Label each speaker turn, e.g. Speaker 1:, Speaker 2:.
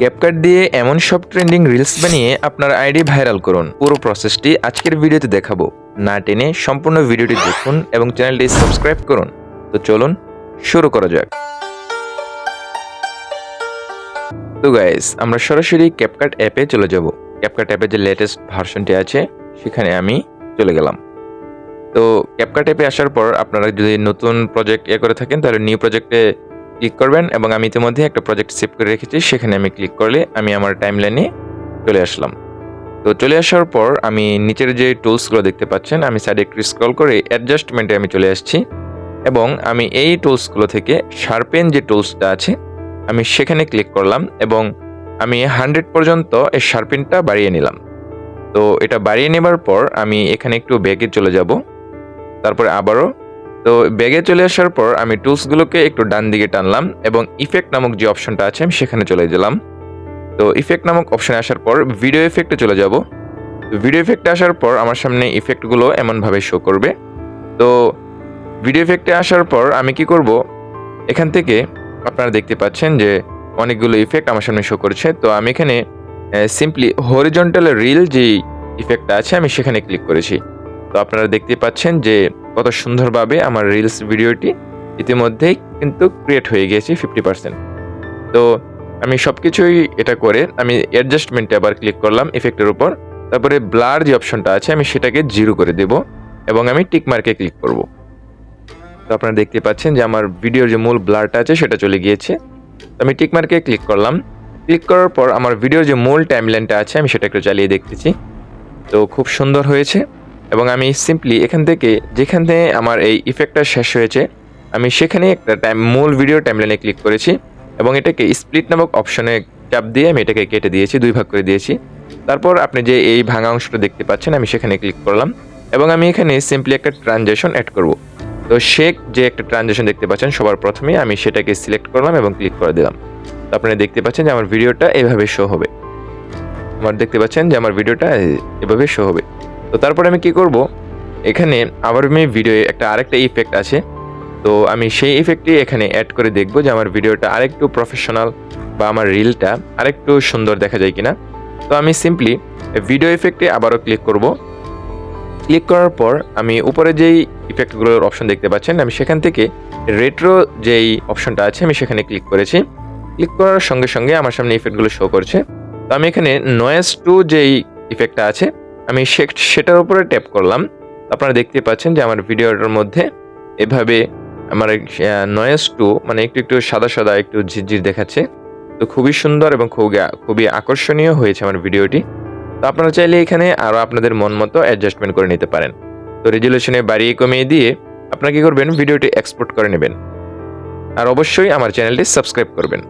Speaker 1: CapCut দিয়ে এমন সব ট্রেন্ডিং রিলস বানিয়ে আপনার আইডি ভাইরাল করুন। পুরো প্রসেসটি আজকের ভিডিওতে দেখাবো। না টেনে সম্পূর্ণ ভিডিওটি দেখুন এবং চ্যানেলটি সাবস্ক্রাইব করুন। তো চলুন, শুরু করা যাক। তো গাইস আমরা সরাসরি ক্যাপকাট অ্যাপে চলে যাব। ক্যাপকাট অ্যাপে যে লেটেস্ট ভার্সনটি আছে, সেখানে আমি চলে গেলাম। তো ক্যাপকাট অ্যাপে আসার পর আপনারা যদি নতুন প্রজেক্ট ইয়ে করে থাকেন, তাহলে নিউ প্রজেক্টে ক্লিক করবেন এবং আমি ইতিমধ্যে একটা প্রজেক্ট সেভ করে রেখেছি, সেখানে আমি ক্লিক করলে আমি আমার টাইমলাইনে চলে আসলাম। তো চলে আসার পর আমি নিচের যে টুলসগুলো দেখতে পাচ্ছেন, আমি সাইডে একটু স্ক্রল করে অ্যাডজাস্টমেন্টে আমি চলে আসছি এবং আমি এই টুলসগুলো থেকে শার্পেন যে টুলসটা আছে, আমি সেখানে ক্লিক করলাম এবং আমি হান্ড্রেড পর্যন্ত এই শার্পেনটা বাড়িয়ে নিলাম। তো এটা বাড়িয়ে নেবার পর আমি এখানে একটু ব্যাগে চলে যাব, তারপরে আবারও তো ব্যাগে চলে আসার পর আমি টুলসগুলোকে একটু ডান দিকে টানলাম এবং ইফেক্ট নামক যে অপশনটা আছে আমি সেখানে চলে গেলাম। তো ইফেক্ট নামক অপশনে আসার পর ভিডিও এফেক্টে চলে যাব। ভিডিও এফেক্টে আসার পর আমার সামনে ইফেক্টগুলো এমনভাবে শো করবে। তো ভিডিও এফেক্টে আসার পর আমি কি করব? এখান থেকে আপনারা দেখতে পাচ্ছেন যে অনেকগুলো ইফেক্ট আমার সামনে শো করছে। তো আমি এখানে সিম্পলি হরিজন্টাল রিল যে ইফেক্টটা আছে আমি সেখানে ক্লিক করেছি। তো আপনারা দেখতে পাচ্ছেন যে কত সুন্দরভাবে আমার রিলস ভিডিওটি ইতিমধ্যেই কিন্তু ক্রিয়েট হয়ে গিয়েছে ফিফটি পার্সেন্ট তো আমি সব কিছুই এটা করে আমি অ্যাডজাস্টমেন্টে আবার ক্লিক করলাম ইফেক্টের উপর। তারপরে ব্লার যে অপশনটা আছে, আমি সেটাকে জিরো করে দেব এবং আমি টিক মার্কে ক্লিক করব। তো আপনারা দেখতে পাচ্ছেন যে আমার ভিডিওর যে মূল ব্লারটা আছে, সেটা চলে গিয়েছে। তো আমি টিক মার্কে ক্লিক করলাম। ক্লিক করার পর আমার ভিডিওর যে মূল টাইমলাইনটা আছে, আমি সেটা একটু চালিয়ে দেখতেছি। তো খুব সুন্দর হয়েছে। এবং আমি সিম্পলি এখান থেকে যেখানে আমার এই ইফেক্টটা শেষ হয়েছে, আমি সেখানে একটা টাইম মূল ভিডিও টাইমলাইনে ক্লিক করেছি এবং এটাকে স্প্লিট নামক অপশনে চাপ দিয়ে আমি এটাকে কেটে দিয়েছি, দুই ভাগ করে দিয়েছি। তারপর আপনি যে এই ভাঙা অংশটা দেখতে পাচ্ছেন, আমি সেখানে ক্লিক করলাম এবং আমি এখানে সিম্পলি একটা ট্রানজেকশন অ্যাড করব। তো শেক যে একটা ট্রানজেকশন দেখতে পাচ্ছেন, সবার প্রথমে আমি সেটাকে সিলেক্ট করলাম এবং ক্লিক করে দিলাম। তো আপনারা দেখতে পাচ্ছেন যে আমার ভিডিওটা এভাবে শো হবে। আমার দেখতে পাচ্ছেন যে আমার ভিডিওটা এভাবে শো হবে। তো তারপরে আমি কি করব? এখানে আবার আমি ভিডিও একটা আরেকটা ইফেক্ট আছে। তো আমি সেই ইফেক্টটি এখানে অ্যাড করে দেখব যে আমার ভিডিওটা আরেকটু প্রফেশনাল বা আমার রিলটা আরেকটু সুন্দর দেখা যায় কিনা। তো আমি সিম্পলি ভিডিও ইফেক্টে আবারও ক্লিক করব। ক্লিক করার পর আমি উপরে যেই ইফেক্টগুলোর অপশন দেখতে পাচ্ছেন, আমি সেখান থেকে রেট্রো যেই অপশনটা আছে, আমি সেখানে ক্লিক করেছি। ক্লিক করার সঙ্গে সঙ্গে আমার সামনে ইফেক্টগুলো শো করছে। তো আমি এখানে নয়েস টু যেই ইফেক্টটা আছে আমি সেটার উপরে ট্যাপ করলাম। আপনারা দেখতে পাচ্ছেন যে আমার ভিডিওটার মধ্যে এভাবে আমার নয়েস টু মানে একটু একটু সাদা সাদা, একটু ঝিরঝির দেখাচ্ছে। তো খুবই সুন্দর এবং খুবই খুবই আকর্ষণীয় হয়েছে আমার ভিডিওটি। তো আপনারা চাইলে এখানে আরও আপনাদের মন মতো অ্যাডজাস্টমেন্ট করে নিতে পারেন। তো রেজুলেশনে বাড়িয়ে কমিয়ে দিয়ে আপনারা কী করবেন? ভিডিওটি এক্সপোর্ট করে নেবেন। আর অবশ্যই আমার চ্যানেলটি সাবস্ক্রাইব করবেন।